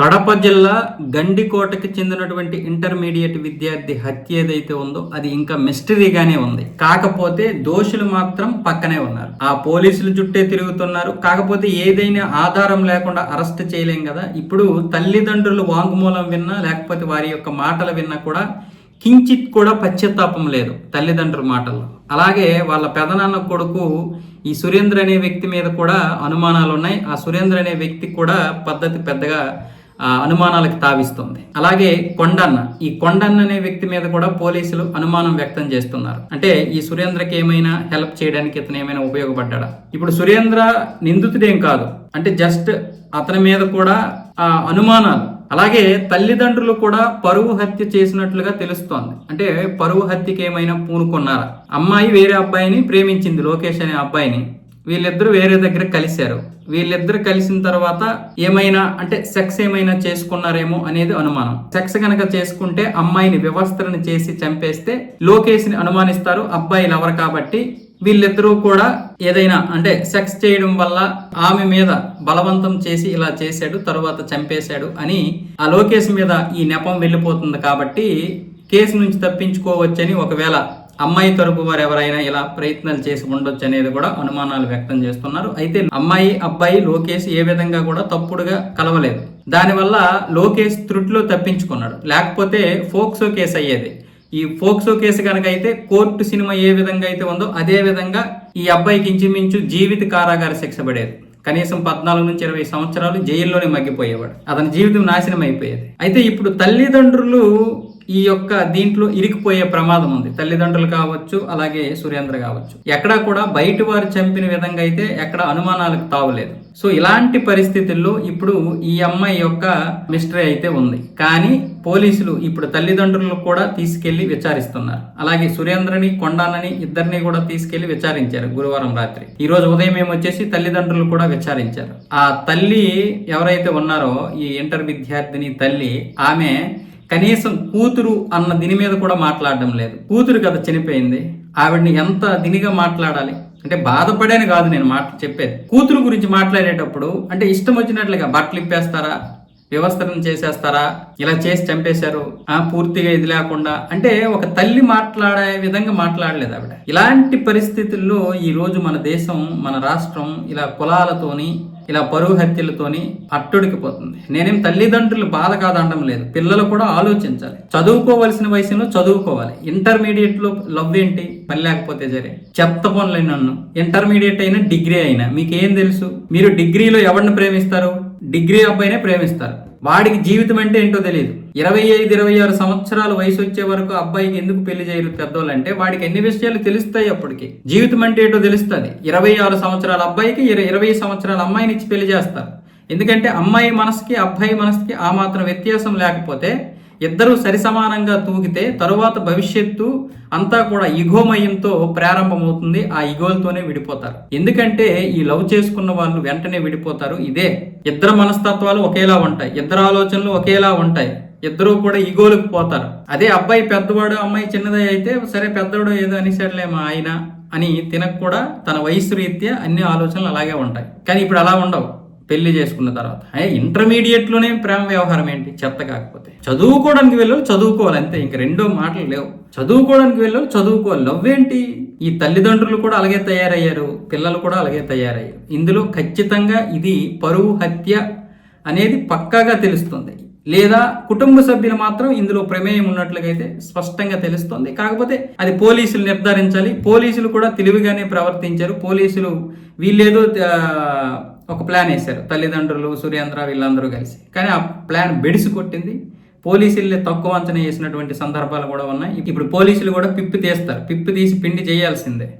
కడప జిల్లా గండికోటకి చెందినటువంటి ఇంటర్మీడియట్ విద్యార్థి హత్య ఏదైతే ఉందో అది ఇంకా మిస్టరీగానే ఉంది. కాకపోతే దోషులు మాత్రం పక్కనే ఉన్నారు. ఆ పోలీసులు చుట్టే తిరుగుతున్నారు. కాకపోతే ఏదైనా ఆధారం లేకుండా అరెస్ట్ చేయలేం కదా. ఇప్పుడు తల్లిదండ్రులు వాంగ్మూలం విన్నా లేకపోతే వారి యొక్క మాటలు విన్నా కూడా కించిత్ కూడా పశ్చాత్తాపం లేదు తల్లిదండ్రుల మాటల్లో. అలాగే వాళ్ళ పెదనాన్న కొడుకు ఈ సురేంద్ర అనే వ్యక్తి మీద కూడా అనుమానాలు ఉన్నాయి ఆ సురేంద్ర అనే వ్యక్తి కూడా పద్ధతి పెద్దగా అనుమానాలకు తావిస్తుంది. అలాగే కొండన్న ఈ కొండన్న అనే వ్యక్తి మీద కూడా పోలీసులు అనుమానం వ్యక్తం చేస్తున్నారు. అంటే ఈ సురేంద్రకి ఏమైనా హెల్ప్ చేయడానికి ఇతను ఏమైనా ఉపయోగపడ్డా ఇప్పుడు సురేంద్ర నిందితుడేం కాదు. అంటే జస్ట్ అతని మీద కూడా ఆ అనుమానాలు. అలాగే తల్లిదండ్రులు కూడా పరువు హత్య చేసినట్లుగా తెలుస్తోంది. అంటే పరువు హత్యకి ఏమైనా పూనుకున్నారా? అమ్మాయి వేరే అబ్బాయిని ప్రేమించింది లోకేష్ అనే అబ్బాయిని. వీళ్ళిద్దరూ వేరే దగ్గర కలిశారు. వీళ్ళిద్దరు కలిసిన తర్వాత ఏమైనా అంటే సెక్స్ ఏమైనా చేసుకున్నారేమో అనేది అనుమానం. సెక్స్ కనుక చేసుకుంటే అమ్మాయిని వ్యవస్థను చేసి చంపేస్తే లోకేష్ని అనుమానిస్తారు అబ్బాయి లవర్ కాబట్టి వీళ్ళిద్దరూ కూడా ఏదైనా అంటే సెక్స్ చేయడం వల్ల ఆమె మీద బలవంతం చేసి ఇలా చేశాడు తరువాత చంపేశాడు అని ఆ లోకేష్ మీద ఈ నెపం వెళ్ళిపోతుంది కాబట్టి కేసు నుంచి తప్పించుకోవచ్చని ఒకవేళ అమ్మాయి తరపు వారు ఎవరైనా ఇలా ప్రయత్నాలు చేసి ఉండొచ్చు అనేది కూడా అనుమానాలు వ్యక్తం చేస్తున్నారు. అయితే అమ్మాయి అబ్బాయి లోకేష్ ఏ విధంగా కూడా తప్పుడుగా కలవలేదు. దానివల్ల లోకేష్ త్రుటిలో తప్పించుకున్నాడు. లేకపోతే ఫోక్సో కేసు అయ్యేది. ఈ ఫోక్సో కేసు కనుక అయితే కోర్టు సినిమా ఏ విధంగా అయితే ఉందో అదే విధంగా ఈ అబ్బాయికి ఇంచుమించు జీవిత కారాగార శిక్ష పడేది. కనీసం పద్నాలుగు నుంచి ఇరవై సంవత్సరాలు జైల్లోనే మగ్గిపోయేవాడు. అతని జీవితం నాశనం అయిపోయేది. అయితే ఇప్పుడు తల్లిదండ్రులు ఈ యొక్క దీంట్లో ఇరికిపోయే ప్రమాదం ఉంది. తల్లిదండ్రులు కావచ్చు అలాగే సురేంద్ర కావచ్చు. ఎక్కడా కూడా బయట వారు చంపిన విధంగా అయితే ఎక్కడ అనుమానాలకు తావులేదు సో ఇలాంటి పరిస్థితుల్లో ఇప్పుడు ఈ అమ్మాయి యొక్క మిస్టరీ అయితే ఉంది. కానీ పోలీసులు ఇప్పుడు తల్లిదండ్రులు కూడా తీసుకెళ్ళి విచారిస్తున్నారు. అలాగే సురేంద్రని కొండానని ఇద్దరిని కూడా తీసుకెళ్ళి విచారించారు గురువారం రాత్రి. ఈ రోజు ఉదయం ఏమొచ్చేసి తల్లిదండ్రులు కూడా విచారించారు. ఆ తల్లి ఎవరైతే ఉన్నారో ఈ ఇంటర్ విద్యార్థిని తల్లి ఆమె కనీసం కూతురు అన్న దీని మీద కూడా మాట్లాడడం లేదు. కూతురు కదా చనిపోయింది. ఆవిడని ఎంత దినిగా మాట్లాడాలి? అంటే బాధపడేని కాదు నేను మాట చెప్పేది. కూతురు గురించి మాట్లాడేటప్పుడు అంటే ఇష్టం వచ్చినట్లుగా బట్టలు ఇప్పేస్తారా? వ్యవస్థను చేసేస్తారా? ఇలా చేసి చంపేశారు. ఆ పూర్తిగా ఇది లేకుండా. అంటే ఒక తల్లి మాట్లాడే విధంగా మాట్లాడలేదు ఆవిడ. ఇలాంటి పరిస్థితుల్లో ఈ రోజు మన దేశం మన రాష్ట్రం ఇలా కులాలతోని ఇలా పరువు హత్యలతోని అట్టుడికి పోతుంది. నేనేం తల్లిదండ్రులు బాధ కాదనడం లేదు. పిల్లలు కూడా ఆలోచించాలి. చదువుకోవలసిన వయసులో చదువుకోవాలి. ఇంటర్మీడియట్లో లవ్ ఏంటి? పని లేకపోతే సరే. చెత్త పనులే నన్ను. ఇంటర్మీడియట్ అయినా డిగ్రీ అయినా. మీకేం తెలుసు? మీరు డిగ్రీలో ఎవరిని ప్రేమిస్తారు? డిగ్రీ అబ్బాయినే ప్రేమిస్తారు. వాడికి జీవితం అంటే ఏంటో తెలియదు ఇరవై ఐదు ఇరవై ఆరు సంవత్సరాల వయసు వచ్చే వరకు అబ్బాయికి ఎందుకు పెళ్ళి చేయరు పెద్దోళ్ళు అంటే వాడికి ఎన్ని విషయాలు తెలుస్తాయి అప్పటికి. జీవితం అంటే ఏంటో తెలుస్తుంది. ఇరవై ఆరు సంవత్సరాల అబ్బాయికి ఇరవై సంవత్సరాల అమ్మాయిని ఇచ్చి పెళ్ళి చేస్తారు. ఎందుకంటే అమ్మాయి మనసుకి అబ్బాయి మనసుకి ఆ మాత్రం వ్యత్యాసం లేకపోతే ఇద్దరూ సరిసమానంగా తూగితే తరువాత భవిష్యత్తు అంతా కూడా ఇగోమయంతో ప్రారంభమవుతుంది. ఆ ఇగోలతోనే విడిపోతారు. ఎందుకంటే ఈ లవ్ చేసుకున్న వాళ్ళు వెంటనే విడిపోతారు. ఇదే. ఇద్దరు మనస్తత్వాలు ఒకేలా ఉంటాయి. ఇద్దరు ఆలోచనలు ఒకేలా ఉంటాయి. ఇద్దరు కూడా ఇగోలకు పోతారు. అదే అబ్బాయి పెద్దవాడు అమ్మాయి చిన్నదే అయితే సరే పెద్దవాడు ఏదో అనేసట్లే ఆయన అని తినకు కూడా తన వయసు రీత్యా అన్ని ఆలోచనలు అలాగే ఉంటాయి. కానీ ఇప్పుడు అలా ఉండవు. పెళ్ళి చేసుకున్న తర్వాత. ఇంటర్మీడియట్లోనే ప్రేమ వ్యవహారం ఏంటి? చెత్త కాకపోతే. చదువుకోవడానికి వెళ్ళాలి చదువుకోవాలి అంతే. ఇంక రెండో మాటలు లేవు. చదువుకోవడానికి వెళ్ళాలి చదువుకోవాలి. లవ్ ఏంటి ఈ తల్లిదండ్రులు కూడా అలాగే తయారయ్యారు. పిల్లలు కూడా అలాగే తయారయ్యారు. ఇందులో ఖచ్చితంగా ఇది పరువు హత్య అనేది పక్కాగా తెలుస్తుంది. లేదా కుటుంబ సభ్యులు మాత్రం ఇందులో ప్రమేయం ఉన్నట్లుగా అయితే స్పష్టంగా తెలుస్తోంది. కాకపోతే అది పోలీసులు నిర్ధారించాలి. పోలీసులు కూడా తెలివిగానే ప్రవర్తించారు. పోలీసులు వీళ్ళేదో ఒక ప్లాన్ వేశారు. తల్లిదండ్రులు సురేంద్ర వీళ్ళందరూ కలిసి. కానీ ఆ ప్లాన్ బెడిసి కొట్టింది పోలీసుల్ని తక్కువ అంచనా వేసినటువంటి సందర్భాలు కూడా ఉన్నాయి. ఇప్పుడు పోలీసులు కూడా పిప్పి తీస్తారు. పిప్పి తీసి పిండి చేయాల్సిందే.